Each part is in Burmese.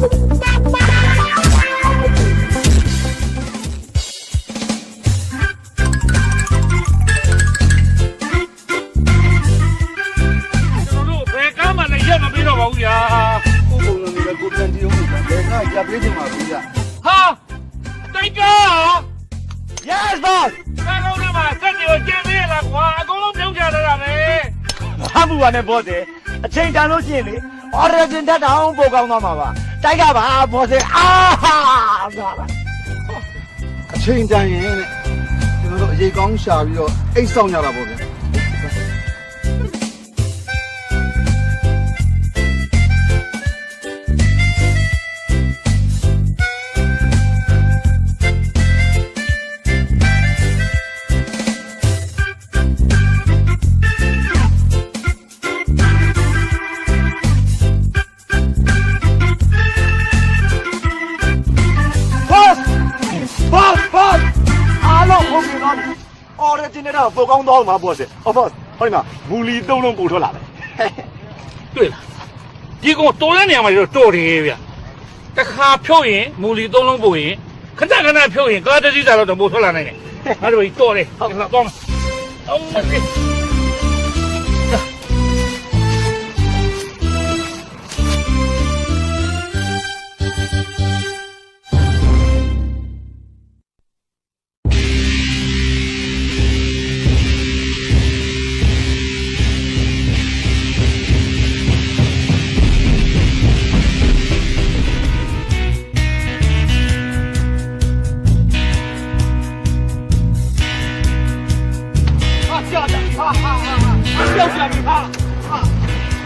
ကျွန်တော်တို့ဘယ်ကမှလည်းရက်မပြီးတော့ပါဘူးဗျာကိုပုံလုံးလေးကိုပြန်ကြည့်အောင်ဗျာဘယ်ကကြပေးချင်ပါဘူးဗျာဟာတိုက်ကား Yes boss ကားကောင်းထဲမှာစက်တွေကိုကျင်းသေးရလားကွာအကုန်လုံးပြုံးကြရတာပဲဟာဘူးပါနဲ့ boss အချိန်တန်လို့ရှိရင်လေ origin တက်တောင်ပို့ကောင်းသွားမှာပါ တိုက်ကြပါ boss အာဟာသွားပါအချိန်တန်ရင်တဲ့ကျွန်တော်တို့အရေးကောင်းရှာပြီးတော့အိတ်ဆောင်ကြတာပေါ့ဗျာ ပို့ကောင်းသွားမှာ boss ဟုတ် boss ဟောဒီမှာမူလီသုံးလုံးပို့ထွက်လာတယ်တွေ့လားဒီကောင်တော်တဲ့နေရာမှာတော့တော်တယ်ဗျတခါဖြုတ်ရင်မူလီသုံးလုံးပို့ရင်ခဏခဏဖြုတ်ရင်ကားတစ်စီးစာတော့ပို့ထွက်လာနိုင်တယ်ငါတို့ကြီးတော်တယ်ဟုတ်လားတော့အောင်မလေး ဟာပြောက်ကြပြီဟာ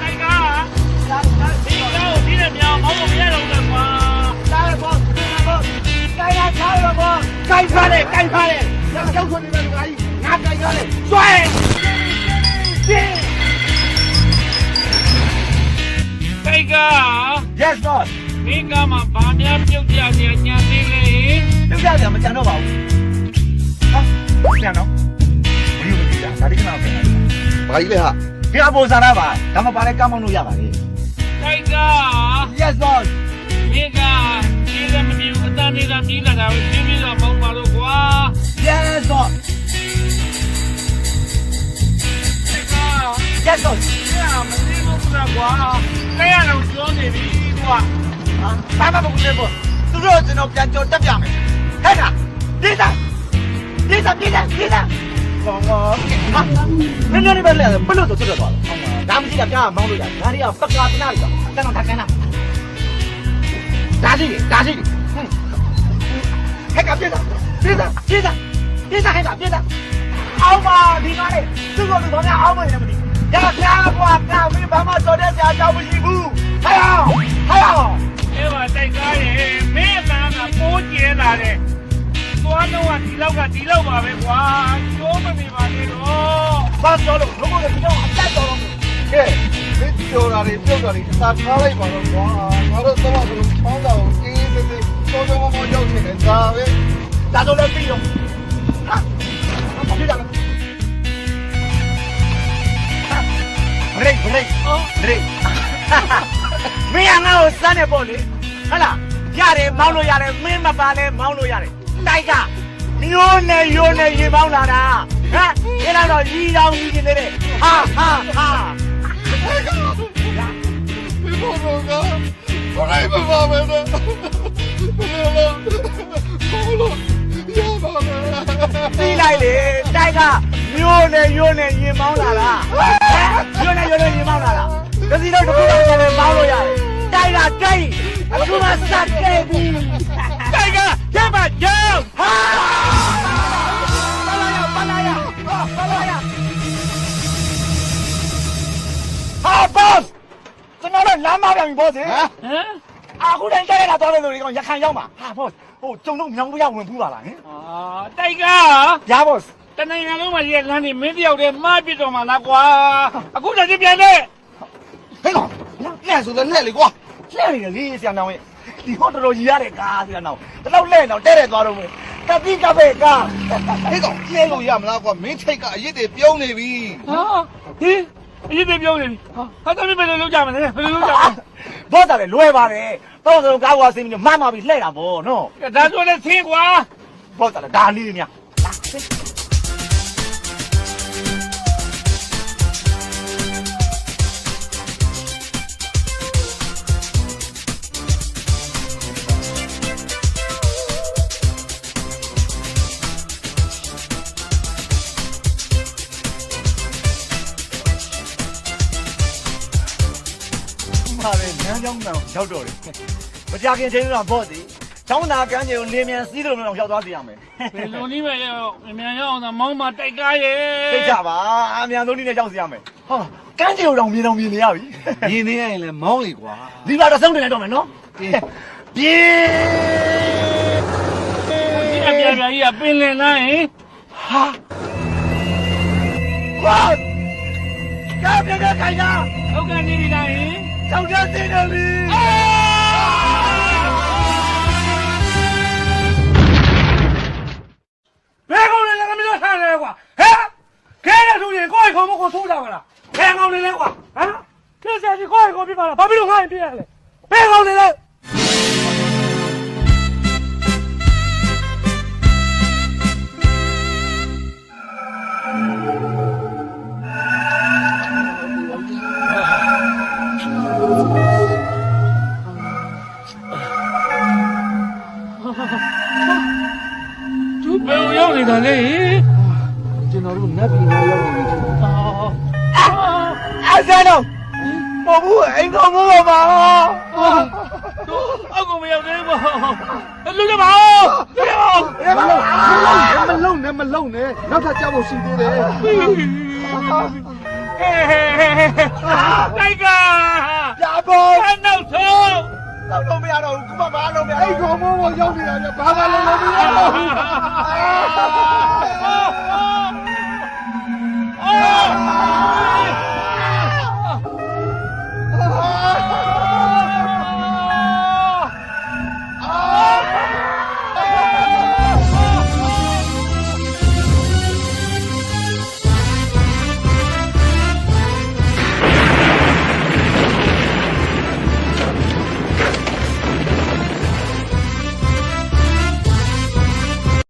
တိုက်ကားဒီကောင်ဒီနဲ့မြောင်မောင်းလို့မရတော့ဘူးကွာလာရ boss လာ boss ကိုင်ရချားရ boss ကိုင်ဖားတယ်ကိုင်ဖားတယ်ရောက်ရောက်ထွက်နေတယ်လူကြီးငါကိုင်ရတယ်စွဲရှင်းတိုက်ကား yes boss ဒီကမှာဗာများပြုတ်ကြနေညာသေးလေပြုတ်ကြတယ်မကြံတော့ပါဘူး ဘာကြီးလဲဟာဒီအပေါ်စားရပါဒါမှပါလဲကမောင်းလို့ရပါလေတိုက်ကား yes boss ဒီကဒီလည်းမမြင်ဘူးအတန်းနေတာမြည်လာတာကိုပြင်းပြီးတော့မောင်းပါလို့ကွာ yes boss တိုက်ကား yes boss ညမသိဘူးလားကွာလဲရတော့ပြောနေပြီကွာဘာမှမဟုတ်ဘူးဘောသူတို့ကျွန်တော်ပြန်ကြော်တက်ပြမယ်ဟဲ့ကဒီစားဒီစားဒီစားဒီစား ကောင်းပါဟာနည်းနည်းပဲလဲဘလို့တော့ထွက်သွားတယ်ဒါမှမကြည့်တာပြားမောင်းလို့ရတယ်ဒါတွေကပကာတနာတွေတော့ကျွန်တော်ထားကန်းလားဒါရှိဒါရှိဟဲ့ကပြည့်စားပြည့်စားပြည့်စားပြည့်စားဟဲ့ကပြည့်စားအောင်ပါဒီကားလေးသူ့ကိုလူတော်များအောင်မနေမသိရပြားကွာပြားမင်းဘာမှစော်တဲ့ကြာကြောက်မရှိဘူးဟဲ့အောင်ဟဲ့အောင်အဲ့ပါတိုက်ကားရဲ့မင်းအတန်းကပိုးကျဲလာတယ်သွားတော့ဒီ လောက်ကဒီလောက်ပါပဲကွာကျိုးမနေပါနဲ့တော့ဘာပြောလို့ဘုံဘုံကကျွန်တော်အတက်တော်တော့ကဲမင်းပြောတာတွေပြုတ်တာတွေသာထားလိုက်ပါတော့ကွာငါတို့တော့ဘယ်လိုချောင်းတာကိုအေးအေးဆေးဆေးစောစောမောမောရောက်နေတယ်ဒါပဲဒါတော့လည်းပြီးတော့ဟာဘာဖြစ်တာလဲဘရိတ်ဘရိတ်အော်ဘရိတ်မင်းကငါ့ကိုစမ်းနေပေါ့လေဟဟလားရတယ်မောင်းလို့ရတယ်မင်းမပါလဲမောင်းလို့ရတယ်တိုက်က မျိုးနဲ့ရိုးနဲ့ရေမောင်းလာတာဟမ်ဒီလောက်တော့ရီတောင်ကြီးနေတယ်ဟာဟာဟာဒီဘောတော့ကဘာလဲမပါမယ်နော်ဘယ်လိုလဲဘယ်လိုရပါမယ်ပြီးလိုက်လေတိုက်ကမျိုးနဲ့ရိုးနဲ့ရေမောင်းလာတာဟမ်မျိုးနဲ့ရိုးနဲ့ရေမောင်းလာတာတစီတော့တစ်ခုတော့လည်းမောင်းလို့ရတယ်တိုက်ကတိတ်အခုမှစတဲ့ပြီတိုက်ကားရပါကြောက် တော်တို့လမ်းမပြန်ပြီဘော့စီဟမ်ဟမ်အခုတိုင်းတိုက်ရတာသွားတဲ့လူတွေကောင်ရခိုင်ရောက်မှာဟာဘော့ဟိုကျုံတော့မြောင်းပြဝင်ဖူးပါလားဟင်အာတိုက်ကားရဘော့တနိုင်ငံလုံးမှာရဲ့လမ်းနေမင်းတယောက်တည်းမှားပြစ်တော့မှလားကွာအခုတည်းပြန်နေဟဲ့ကောင်လက်ဆိုလည်းလက်လေကွာလက်နေလေဆရာနောင်ရဲ့ဒီဟောတော်တော်ကြီးရတဲ့ကားဆရာနောင်တလောက်လက်တော့တဲ့တဲ့သွားတော့မယ်တတိကပဲကားဟဲ့ကောင်လဲလို့ရမလားကွာမင်းထိတ်ကအရစ်တွေပြုံးနေပြီဟာဟေး အရင်တည်းပြောနေပြီဟာသမီးဘယ်လိုလုပ်ကြမလဲဘယ်လိုလုပ်ကြမလဲဘောတာလေလွယ်ပါတယ်တော့ဆိုကားဝါစင်းပြီးမှမပြီးလှဲ့တာဗောနော်ဒါဆိုလည်းသင်းကွာဘောတာလေဒါလေးတွေများ မှာပဲလမ်းကြောင်းတော့ရောက်တော့တယ်မကြခင်ချင်းတော့ဘော့စီကျောင်းသားကန်းကြီးကိုနေမြန်စီးတယ်လို့ရောက်သွားစီရမယ်ဘယ်လိုနည်းပဲရောအမြန်ရအောင်သာမောင်းမတိုက်ကားရဲ့သိကြပါအမြန်ဆုံးနည်းနဲ့ရောက်စီရမယ်ဟာကန်းကြီးကိုတော့မြင်တော့မြင်နေရပြီမြင်နေရရင်လည်းမောင်းလေကွာဒီပါတော့ဆုံးတင်လိုက်တော့မယ်နော်ပြေအမြန်ပြန်ကြီးကပင်လင်လာရင်ဟာကွာကန်းပြတဲ့ခိုင်တာဟုတ်ကနေပြီလားဟင် ကျောင်းသားစင်းတယ်လီဘယ်ကောင်လဲငါမလို့ထားလဲကွာဟဲ့ခဲရသူရင်ကိုယ့်ခေါ်မကိုဆိုးကြပါလားဘယ်ကောင်လဲလဲကွာဟမ်ကျစရာကြီးကိုယ့်ခေါ်ပြပါလားဘာဖြစ်လို့ငါ့ရင်ပြရလဲဘယ်ကောင်လဲလဲ အဆန်းတော့မဟုတ်ဘူးအိမ်ကောင်မိုးပါပါသူအောက်ကိုမရောက်သေးဘူးလူကြပါဦးလူကြပါဦးမလုံနဲ့မလုံနဲ့နောက်ထပ်ကြောက်ဖို့ရှိသေးတယ်ဟဲ့ဟဲ့ဟဲ့ဟဲ့တိုက်ကပြပေါ်အနောက်ဆုံးတော့လို့မရတော့ဘူးခုမှမအားလို့မရအဲ့ဘူးကောင်မောရောက်နေတာကဘာသာလုံးလုံးမရတော့ဘူး